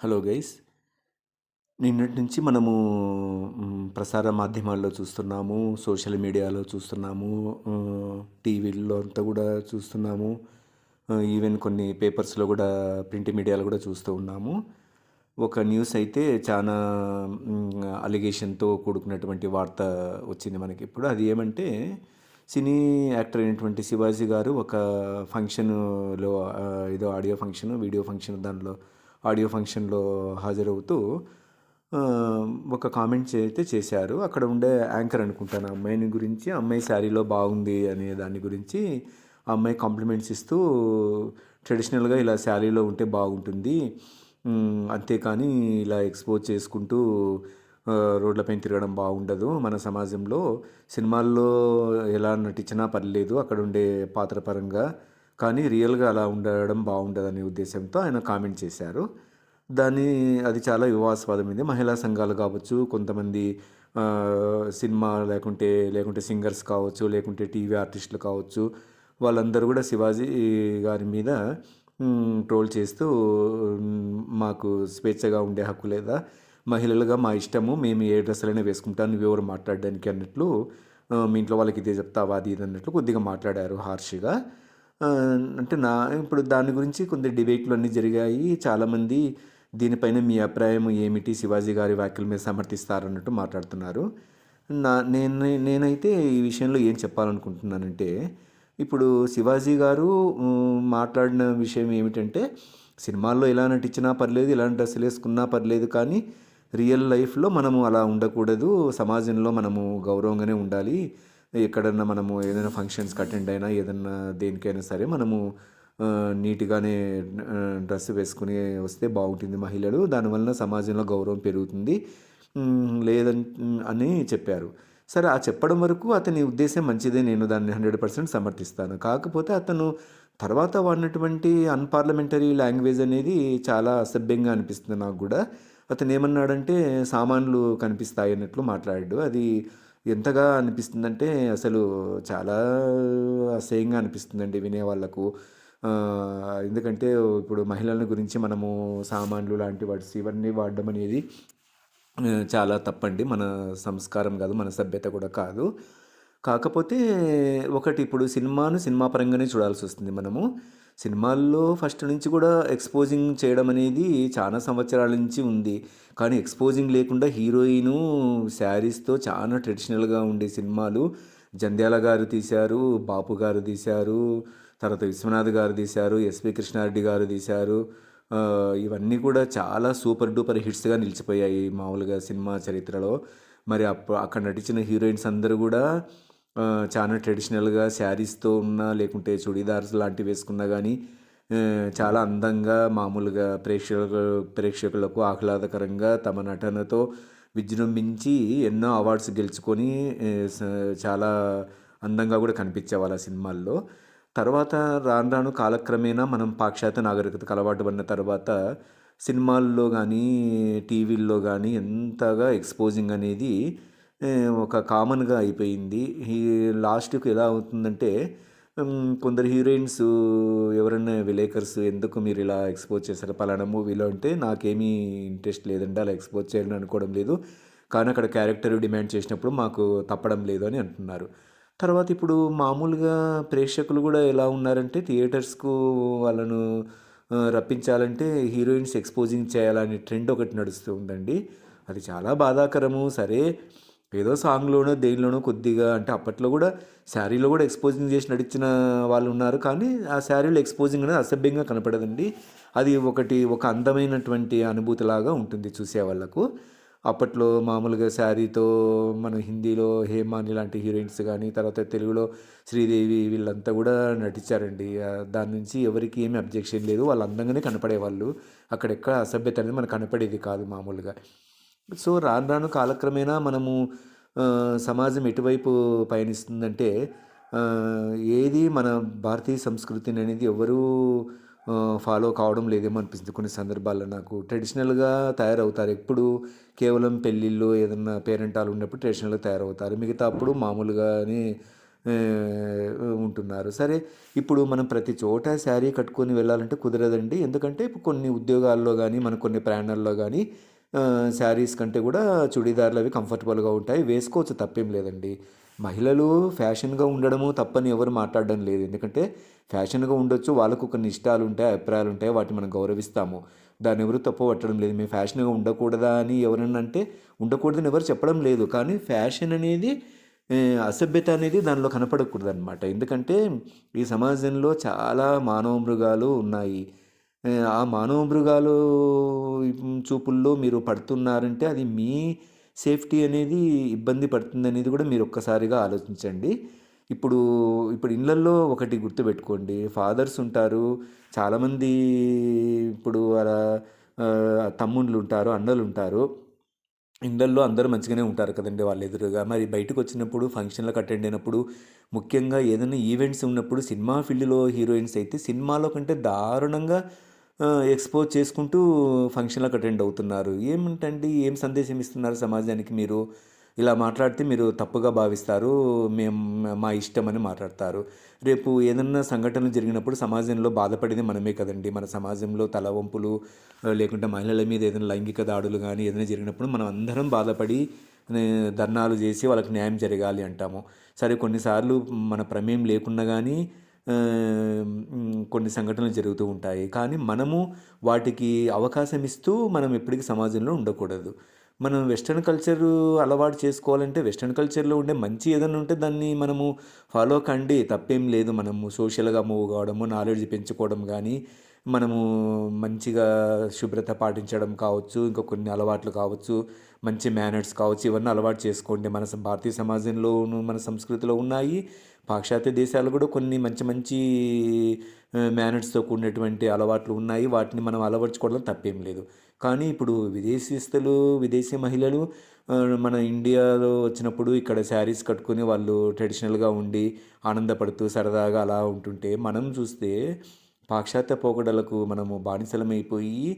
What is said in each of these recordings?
Hello guys నిన్నటి నుంచి మనము ప్రసార మాధ్యమాల్లో చూస్తున్నాము సోషల్ మీడియాలో చూస్తున్నాము టీవీల్లో అంతా కూడా చూస్తున్నాము ఈవెన్ కొన్ని పేపర్స్లో కూడా ప్రింట్ మీడియాలో కూడా చూస్తూ ఉన్నాము. ఒక న్యూస్ అయితే చాలా అలిగేషన్తో కూడుకున్నటువంటి వార్త వచ్చింది మనకి ఇప్పుడు. అది ఏమంటే సినీ యాక్టర్ అయినటువంటి శివాజీ గారు ఒక ఫంక్షన్లో ఏదో ఆడియో ఫంక్షన్ వీడియో ఫంక్షన్ దానిలో ఆడియో ఫంక్షన్లో హాజరవుతూ ఒక కామెంట్ అయితే చేశారు. అక్కడ ఉండే యాంకర్ అనుకుంటాను అమ్మాయిని గురించి అమ్మాయి శారీలో బాగుంది అనే దాని గురించి ఆ అమ్మాయి కాంప్లిమెంట్స్ ఇస్తూ ట్రెడిషనల్గా ఇలా శారీలో ఉంటే బాగుంటుంది అంతేకాని ఇలా ఎక్స్పోజ్ చేసుకుంటూ రోడ్లపైన తిరగడం బాగుండదు మన సమాజంలో. సినిమాల్లో ఎలా నటించినా పర్లేదు అక్కడ ఉండే పాత్ర పరంగా కానీ రియల్గా అలా ఉండడం బాగుండదనే అనే ఉద్దేశంతో ఆయన కామెంట్ చేశారు. దాన్ని అది చాలా వివాదాస్పదమైంది. మహిళా సంఘాలు కావచ్చు కొంతమంది సినిమా లేకుంటే లేకుంటే సింగర్స్ కావచ్చు లేకుంటే టీవీ ఆర్టిస్టులు కావచ్చు వాళ్ళందరూ కూడా శివాజీ గారి మీద ట్రోల్ చేస్తూ మాకు స్వేచ్ఛగా ఉండే హక్కు లేదా? మహిళలుగా మా ఇష్టము మేము ఏ డ్రెస్సులైనా వేసుకుంటాను నువ్వు ఎవరు మాట్లాడడానికి అన్నట్లు మీ ఇంట్లో వాళ్ళకి ఇదే చెప్తావా అది ఇది అన్నట్లు కొద్దిగా మాట్లాడారు హార్ష్గా. అంటే నా ఇప్పుడు దాని గురించి కొన్ని డిబేట్లు అన్నీ జరిగాయి. చాలామంది దీనిపైన మీ అభిప్రాయం ఏమిటి? శివాజీ గారి వ్యాఖ్యల మీద సమర్థిస్తారన్నట్టు మాట్లాడుతున్నారు. నా నేను నేనైతే ఈ విషయంలో ఏం చెప్పాలనుకుంటున్నానంటే ఇప్పుడు శివాజీ గారు మాట్లాడిన విషయం ఏమిటంటే సినిమాల్లో ఎలా నటించినా పర్లేదు ఇలాంటి డ్రెస్సులు వేసుకున్నా పర్లేదు కానీ రియల్ లైఫ్లో మనము అలా ఉండకూడదు. సమాజంలో మనము గౌరవంగానే ఉండాలి. ఎక్కడన్నా మనము ఏదైనా ఫంక్షన్స్కి అటెండ్ అయినా ఏదన్నా దేనికైనా సరే మనము నీట్గానే డ్రెస్ వేసుకుని వస్తే బాగుంటుంది మహిళలు. దానివల్ల సమాజంలో గౌరవం పెరుగుతుంది. లేదని అని చెప్పారు. సరే ఆ చెప్పడం వరకు అతని ఉద్దేశం మంచిదే. నేను దాన్ని హండ్రెడ్ పర్సెంట్ సమర్థిస్తాను. కాకపోతే అతను తర్వాత వాడినటువంటి అన్పార్లమెంటరీ లాంగ్వేజ్ అనేది చాలా అసభ్యంగా అనిపిస్తుంది నాకు కూడా. అతను ఏమన్నాడంటే సామాన్లు కనిపిస్తాయి అన్నట్లు మాట్లాడాడు. అది ఎంతగా అనిపిస్తుందంటే అసలు చాలా అసహ్యంగా అనిపిస్తుందండి వినే వాళ్ళకు. ఎందుకంటే ఇప్పుడు మహిళల గురించి మనము సామాన్లు లాంటి వర్డ్స్ ఇవన్నీ వాడడం అనేది చాలా తప్పండి. మన సంస్కారం కాదు మన సభ్యత కూడా కాదు. కాకపోతే ఒకటి ఇప్పుడు సినిమాను సినిమా పరంగానే చూడాల్సి వస్తుంది మనము. సినిమాల్లో ఫస్ట్ నుంచి కూడా ఎక్స్పోజింగ్ చేయడం అనేది చాలా సంవత్సరాల నుంచి ఉంది. కానీ ఎక్స్పోజింగ్ లేకుండా హీరోయిను శారీస్తో చాలా ట్రెడిషనల్గా ఉండే సినిమాలు జంధ్యాల గారు తీశారు బాపు గారు తీశారు తర్వాత విశ్వనాథ్ గారు తీశారు ఎస్పి కృష్ణారెడ్డి గారు తీశారు. ఇవన్నీ కూడా చాలా సూపర్ డూపర్ హిట్స్గా నిలిచిపోయాయి మామూలుగా సినిమా చరిత్రలో. మరి అప్పుడు అక్కడ నటించిన హీరోయిన్స్ అందరూ కూడా చాలా ట్రెడిషనల్గా శారీస్తో ఉన్నా లేకుంటే చుడీదార్స్ లాంటివి వేసుకున్నా కానీ చాలా అందంగా మామూలుగా ప్రేక్షకులకు ప్రేక్షకులకు ఆహ్లాదకరంగా తమ నటనతో విజృంభించి ఎన్నో అవార్డ్స్ గెలుచుకొని చాలా అందంగా కూడా కనిపించేవాళ్ళు ఆ సినిమాల్లో. తర్వాత రాను రాను కాలక్రమేణా మనం పాశ్చాత్య నాగరికతకు అలవాటు పడిన తర్వాత సినిమాల్లో కానీ టీవీల్లో కానీ ఎంతగా ఎక్స్పోజింగ్ అనేది ఒక కామన్గా అయిపోయింది. ఈ లాస్ట్కి ఎలా అవుతుందంటే కొందరు హీరోయిన్స్ ఎవరైనా విలేకర్స్ ఎందుకు మీరు ఇలా ఎక్స్పోజ్ చేశారు? పలానా మూవీలో అంటే నాకేమీ ఇంట్రెస్ట్ లేదండి అలా ఎక్స్పోజ్ చేయాలని అనుకోవడం లేదు. కానీ అక్కడ క్యారెక్టర్ డిమాండ్ చేసినప్పుడు మాకు తప్పడం లేదు అని అంటున్నారు. తర్వాత ఇప్పుడు మామూలుగా ప్రేక్షకులు కూడా ఎలా ఉన్నారంటే థియేటర్స్కు వాళ్ళను రప్పించాలంటే హీరోయిన్స్ ఎక్స్పోజింగ్ చేయాలనే ట్రెండ్ ఒకటి నడుస్తూ ఉందండి. అది చాలా బాధాకరము. సరే ఏదో సాంగ్లోనో దేనిలోనో కొద్దిగా అంటే అప్పట్లో కూడా శారీలో కూడా ఎక్స్పోజింగ్ చేసి నడిచిన వాళ్ళు ఉన్నారు. కానీ ఆ శారీలో ఎక్స్పోజింగ్ అనేది అసభ్యంగా కనపడదండి. అది ఒకటి ఒక అందమైనటువంటి అనుభూతిలాగా ఉంటుంది చూసే వాళ్ళకు. అప్పట్లో మామూలుగా శారీతో మన హిందీలో హేమాని లాంటి హీరోయిన్స్ కానీ తర్వాత తెలుగులో శ్రీదేవి వీళ్ళంతా కూడా నటించారండి. దాని నుంచి ఎవరికి ఏమీ అబ్జెక్షన్ లేదు. వాళ్ళు అందంగానే కనపడేవాళ్ళు. అక్కడెక్కడ అసభ్యత అనేది మనకు కనపడేది కాదు మామూలుగా. సో రాను రాను కాలక్రమేణా మనము సమాజం ఎటువైపు పయనిస్తుందంటే ఏది మన భారతీయ సంస్కృతిని అనేది ఎవరూ ఫాలో కావడం లేదేమో అనిపిస్తుంది. కొన్ని సందర్భాల్లో నాకు ట్రెడిషనల్గా తయారవుతారు. ఎప్పుడు కేవలం పెళ్ళిళ్ళు ఏదన్నా పేరెంటాలు ఉన్నప్పుడు ట్రెడిషనల్గా తయారవుతారు. మిగతా అప్పుడు మామూలుగానే ఉంటున్నారు. సరే ఇప్పుడు మనం ప్రతి చోట శారీ కట్టుకొని వెళ్ళాలంటే కుదరదండి. ఎందుకంటే ఇప్పుడు కొన్ని ఉద్యోగాల్లో కానీ మన కొన్ని ప్రయాణాల్లో కానీ శారీస్ కంటే కూడా చుడీదార్లు అవి కంఫర్టబుల్గా ఉంటాయి. వేసుకోవచ్చు తప్పేం లేదండి. మహిళలు ఫ్యాషన్గా ఉండడము తప్పని ఎవరు మాట్లాడడం లేదు. ఎందుకంటే ఫ్యాషన్గా ఉండొచ్చు వాళ్ళకు కొన్ని ఇష్టాలు ఉంటాయి అభిప్రాయాలు ఉంటాయి వాటిని మనం గౌరవిస్తాము. దాన్ని ఎవరు తప్పు పట్టడం లేదు. మేము ఫ్యాషన్గా ఉండకూడదా అని ఎవరైనా అంటే ఉండకూడదని ఎవరు చెప్పడం లేదు. కానీ ఫ్యాషన్ అనేది అసభ్యత అనేది దానిలో కనపడకూడదు అనమాట ఎందుకంటే ఈ సమాజంలో చాలా మానవ మృగాలు ఉన్నాయి. ఆ మానవ మృగాలు చూపుల్లో మీరు పడుతున్నారంటే అది మీ సేఫ్టీ అనేది ఇబ్బంది పడుతుంది అనేది కూడా మీరు ఒక్కసారిగా ఆలోచించండి. ఇప్పుడు ఇప్పుడు ఇళ్ళల్లో ఒకటి గుర్తుపెట్టుకోండి. ఫాదర్స్ ఉంటారు చాలామంది ఇప్పుడు అలా తమ్ముళ్ళు ఉంటారు అన్నలు ఉంటారు ఇళ్ళల్లో అందరూ మంచిగానే ఉంటారు కదండి వాళ్ళ ఎదురుగా. మరి బయటకు వచ్చినప్పుడు ఫంక్షన్లకు అటెండ్ అయినప్పుడు ముఖ్యంగా ఏదైనా ఈవెంట్స్ ఉన్నప్పుడు సినిమా ఫీల్డ్లో హీరోయిన్స్ అయితే సినిమాలో కంటే దారుణంగా ఎక్స్పోజ్ చేసుకుంటూ ఫంక్షన్లకు అటెండ్ అవుతున్నారు. ఏమిటండి? ఏం సందేశం ఇస్తున్నారు సమాజానికి మీరు? ఇలా మాట్లాడితే మీరు తప్పుగా భావిస్తారు. మేము మా ఇష్టం అని మాట్లాడతారు. రేపు ఏదన్నా సంఘటనలు జరిగినప్పుడు సమాజంలో బాధపడేది మనమే కదండి. మన సమాజంలో తలవంపులు లేకుంటే మహిళల మీద ఏదైనా లైంగిక దాడులు కానీ ఏదైనా జరిగినప్పుడు మనం అందరం బాధపడి ధర్నాలు చేసి వాళ్ళకి న్యాయం జరగాలి అంటాము. సరే కొన్నిసార్లు మన ప్రమేయం లేకున్నా కానీ కొన్ని సంఘటనలు జరుగుతూ ఉంటాయి. కానీ మనము వాటికి అవకాశం ఇస్తూ మనం ఎప్పటికీ సమాజంలో ఉండకూడదు. మనం వెస్ట్రన్ కల్చర్ అలవాటు చేసుకోవాలంటే వెస్ట్రన్ కల్చర్లో ఉండే మంచి ఏదైనా ఉంటే దాన్ని మనము ఫాలో కండి. తప్పేం లేదు మనము సోషల్గా మూవ్ కావడము నాలెడ్జ్ పెంచుకోవడం కానీ మనము మంచిగా శుభ్రత పాటించడం కావచ్చు ఇంకా కొన్ని అలవాట్లు కావచ్చు మంచి మేనర్స్ కావచ్చు ఇవన్నీ అలవాటు చేసుకోండి. మన భారతీయ సమాజంలోను మన సంస్కృతిలో ఉన్నాయి. పాశ్చాత్య దేశాలు కూడా కొన్ని మంచి మంచి మేనర్స్తో కూడినటువంటి అలవాట్లు ఉన్నాయి. వాటిని మనం అలవర్చుకోవడం తప్పేం లేదు. కానీ ఇప్పుడు విదేశీస్తులు విదేశీ మహిళలు మన ఇండియాలో వచ్చినప్పుడు ఇక్కడ శారీస్ కట్టుకొని వాళ్ళు ట్రెడిషనల్గా ఉండి ఆనందపడుతూ సరదాగా అలా ఉంటుంటే మనం చూస్తే పాశ్చాత్య పోకడలకు మనము బానిసలమైపోయి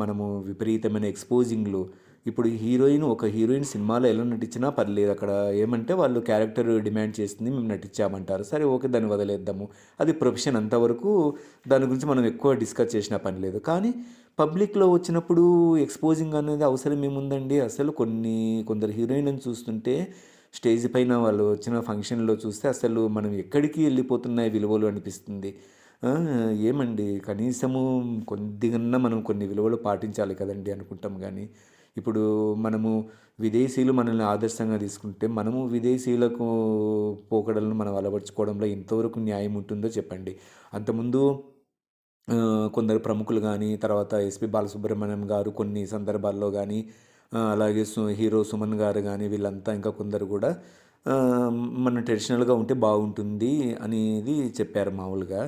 మనము విపరీతమైన ఎక్స్పోజింగ్లు. ఇప్పుడు హీరోయిన్ ఒక హీరోయిన్ సినిమాలో ఎలా నటించినా పర్లేదు అక్కడ ఏమంటే వాళ్ళు క్యారెక్టర్ డిమాండ్ చేస్తుంది మేము నటించామంటారు. సరే ఓకే దాన్ని వదిలేద్దాము. అది ప్రొఫెషన్ అంతవరకు దాని గురించి మనం ఎక్కువ డిస్కస్ చేసిన పని లేదు కానీ పబ్లిక్లో వచ్చినప్పుడు ఎక్స్పోజింగ్ అనేది అవసరం ఏముందండి? అసలు కొన్ని కొందరు హీరోయిన్లను చూస్తుంటే స్టేజ్ పైన వాళ్ళు వచ్చిన ఫంక్షన్లో చూస్తే అసలు మనం ఎక్కడికి వెళ్ళిపోతున్నాయి విలువలు అనిపిస్తుంది. ఏమండి? కనీసము కొద్దిగా మనం కొన్ని విలువలు పాటించాలి కదండి అనుకుంటాం కానీ ఇప్పుడు మనము విదేశీయులు మనల్ని ఆదర్శంగా తీసుకుంటే మనము విదేశీయులకు పోకడలను మనం అలవర్చుకోవడంలో ఎంతవరకు న్యాయం ఉంటుందో చెప్పండి. అంతకుముందు కొందరు ప్రముఖులు కానీ తర్వాత ఎస్పి బాలసుబ్రహ్మణ్యం గారు కొన్ని సందర్భాల్లో కానీ అలాగే హీరో సుమన్ గారు కానీ వీళ్ళంతా ఇంకా కొందరు కూడా మన ట్రెడిషనల్గా ఉంటే బాగుంటుంది అనేది చెప్పారు మామూలుగా.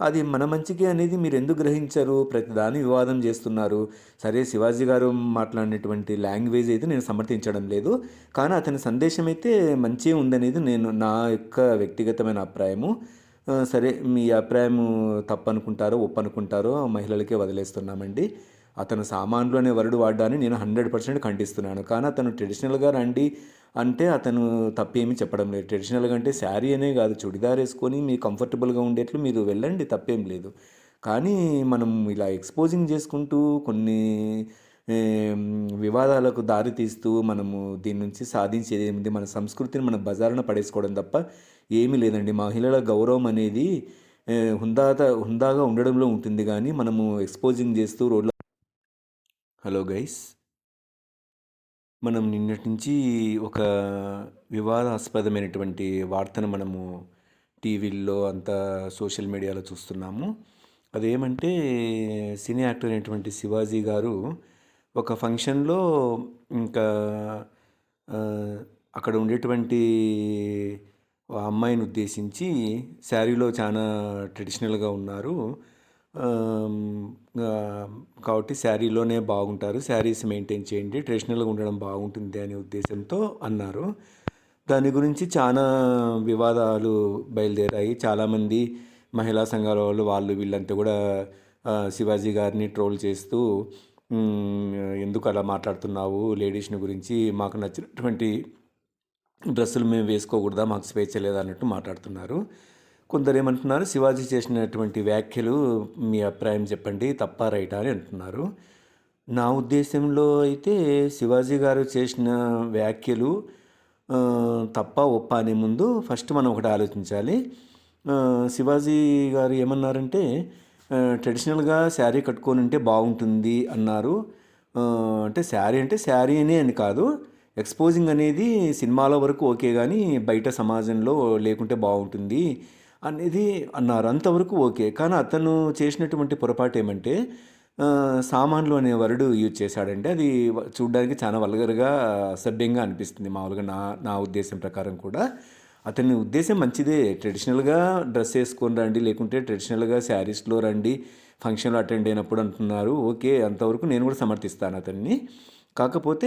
అది మన మంచికి అనేది మీరు ఎందుకు గ్రహించారు? ప్రతిదాని వివాదం చేస్తున్నారు. సరే శివాజీ గారు మాట్లాడినటువంటి లాంగ్వేజ్ అయితే నేను సమర్థించడం లేదు. కానీ అతని సందేశం అయితే మంచి ఉందనేది నేను నా యొక్క వ్యక్తిగతమైన అభిప్రాయము. సరే మీ అభిప్రాయం తప్పనుకుంటారో ఒప్పనుకుంటారో మహిళలకే వదిలేస్తున్నామండి. అతను సామాన్లు అనే వరుడు వాడ్డాన్ని నేను హండ్రెడ్ పర్సెంట్ ఖండిస్తున్నాను. కానీ అతను ట్రెడిషనల్గా రండి అంటే అతను తప్పేమీ చెప్పడం లేదు. ట్రెడిషనల్గా అంటే శారీ అనే కాదు చుడిదార్ వేసుకొని మీ కంఫర్టబుల్గా ఉండేట్లు మీరు వెళ్ళండి తప్పేం లేదు. కానీ మనం ఇలా ఎక్స్పోజింగ్ చేసుకుంటూ కొన్ని వివాదాలకు దారి తీస్తూ మనము దీని నుంచి సాధించేది ఏమిటి? మన సంస్కృతిని మన బజారున పడేసుకోవడం తప్ప ఏమీ లేదండి. మహిళల గౌరవం అనేది హుందాత హుందాగా ఉండడంలో ఉంటుంది. కానీ మనము ఎక్స్పోజింగ్ చేస్తూ రోడ్ల హలో గైస్. మనం నిన్నటి నుంచి ఒక వివాదాస్పదమైనటువంటి వార్తను మనము టీవీల్లో అంతా సోషల్ మీడియాలో చూస్తున్నాము. అదేమంటే సినీ యాక్టర్ అయినటువంటి శివాజీ గారు ఒక ఫంక్షన్లో ఇంకా అక్కడ ఉండేటువంటి అమ్మాయిని ఉద్దేశించి శారీలో చాలా ట్రెడిషనల్గా ఉన్నారు. కాబట్టి శారీలోనే బాగుంటారు. శారీస్ మెయింటైన్ చేయండి. ట్రెడిషనల్గా ఉండడం బాగుంటుంది అనే ఉద్దేశంతో అన్నారు. దాని గురించి చాలా వివాదాలు బయలుదేరాయి. చాలామంది మహిళా సంఘాల వాళ్ళు వాళ్ళు వీళ్ళంతా కూడా శివాజీ గారిని ట్రోల్ చేస్తూ ఎందుకు అలా మాట్లాడుతున్నావు? లేడీస్ని గురించి మాకు నచ్చినటువంటి డ్రెస్సులు మేము వేసుకోకూడదా? మాకు స్వేచ్ఛ లేదా? అన్నట్టు మాట్లాడుతున్నారు. కొందరు ఏమంటున్నారు శివాజీ చేసినటువంటి వ్యాఖ్యలు మీ అభిప్రాయం చెప్పండి తప్ప రైటా అని అంటున్నారు. నా ఉద్దేశంలో అయితే శివాజీ గారు చేసిన వ్యాఖ్యలు తప్ప ఒప్ప అనే ముందు ఫస్ట్ మనం ఒకటి ఆలోచించాలి. శివాజీ గారు ఏమన్నారంటే ట్రెడిషనల్గా శారీ కట్టుకొని ఉంటే బాగుంటుంది అన్నారు. అంటే శారీ అంటే శారీ అనే అని కాదు ఎక్స్పోజింగ్ అనేది సినిమాల వరకు ఓకే కానీ బయట సమాజంలో లేకుంటే బాగుంటుంది. అనేది అన్నారు అంతవరకు ఓకే. కానీ అతను చేసినటువంటి పొరపాటు ఏమంటే సామాన్లు అనే వరుడు యూజ్ చేశాడంటే అది చూడడానికి చాలా వల్గర్గా అసభ్యంగా అనిపిస్తుంది మామూలుగా నా నా ఉద్దేశం ప్రకారం కూడా. అతని ఉద్దేశం మంచిదే. ట్రెడిషనల్గా డ్రెస్ వేసుకొని రండి లేకుంటే ట్రెడిషనల్గా శారీస్లో రండి ఫంక్షన్లో అటెండ్ అయినప్పుడు అంటున్నారు. ఓకే అంతవరకు నేను కూడా సమర్థిస్తాను అతన్ని. కాకపోతే